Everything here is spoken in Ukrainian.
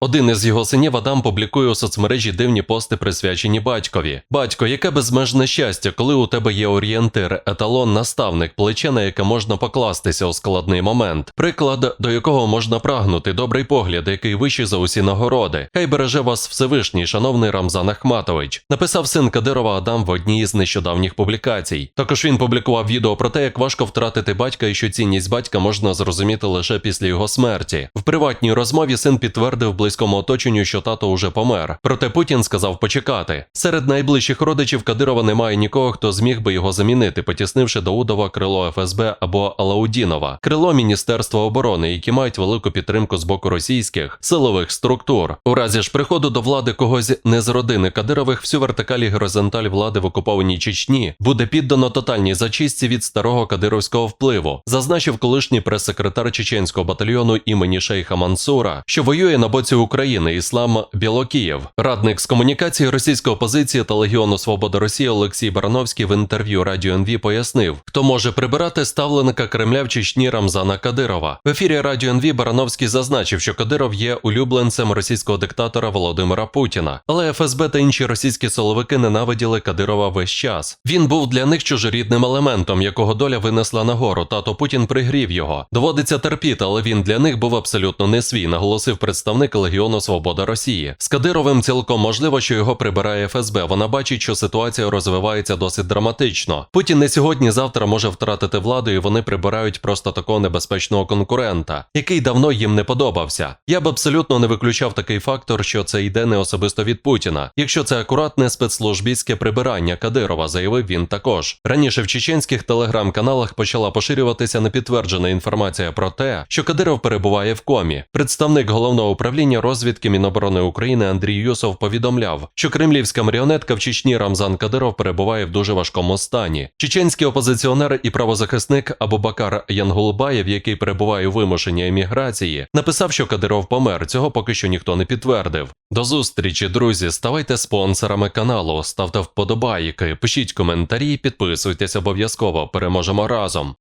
Один із його синів Адам публікує у соцмережі дивні пости, присвячені батькові. Батько, яке безмежне щастя, коли у тебе є орієнтир, еталон, наставник, плече, на яке можна покластися у складний момент, приклад, до якого можна прагнути, добрий погляд, який вищий за усі нагороди. Хай береже вас Всевишній, шановний Рамзан Ахматович. Написав син Кадирова Адам в одній із нещодавніх публікацій. Також він публікував відео про те, як важко втратити батька і що цінність батька можна зрозуміти лише після його смерті. В приватній розмові син підтвердив близькому оточенню, що тато уже помер. Проте Путін сказав почекати. Серед найближчих родичів Кадирова немає нікого, хто зміг би його замінити, потіснивши Даудова крило ФСБ або Алаудінова, крило Міністерства оборони, які мають велику підтримку з боку російських силових структур. У разі ж приходу до влади когось не з родини Кадирових, всю вертикаль і горизонталь влади в окупованій Чечні буде піддано тотальній зачистці від старого кадировського впливу, зазначив колишній прес-секретар чеченського батальйону імені Шейха Мансура, що воює на боці України Іслам Білокієв. Радник з комунікації російської опозиції та Легіону Свобода Росії Олексій Барановський в інтерв'ю Радіо НВ пояснив, хто може прибирати ставленика Кремля в Чечні Рамзана Кадирова. В ефірі Радіо НВ Барановський зазначив, що Кадиров є улюбленцем російського диктатора Володимира Путіна, але ФСБ та інші російські силовики ненавиділи Кадирова весь час. Він був для них чужорідним елементом, якого доля винесла нагору. Тато Путін пригрів його. Доводиться терпіти, але він для них був абсолютно не свій, наголосив представник Легіону Свобода Росії. З Кадировим цілком можливо, що його прибирає ФСБ. Вона бачить, що ситуація розвивається досить драматично. Путін не сьогодні, завтра може втратити владу, і вони прибирають просто такого небезпечного конкурента, який давно їм не подобався. Я б абсолютно не виключав такий фактор, що це йде не особисто від Путіна. Якщо це акуратне спецслужбістське прибирання Кадирова, заявив він також. Раніше в чеченських телеграм-каналах почала поширюватися непідтверджена інформація про те, що Кадиров перебуває в комі. Представник головного управління розвідки Міноборони України Андрій Юсов повідомляв, що кремлівська маріонетка в Чечні Рамзан Кадиров перебуває в дуже важкому стані. Чеченський опозиціонер і правозахисник Абубакар Янгулбаєв, який перебуває у вимушеній еміграції, написав, що Кадиров помер. Цього поки що ніхто не підтвердив. До зустрічі, друзі. Ставайте спонсорами каналу, ставте вподобайки, пишіть коментарі, підписуйтесь обов'язково. Переможемо разом.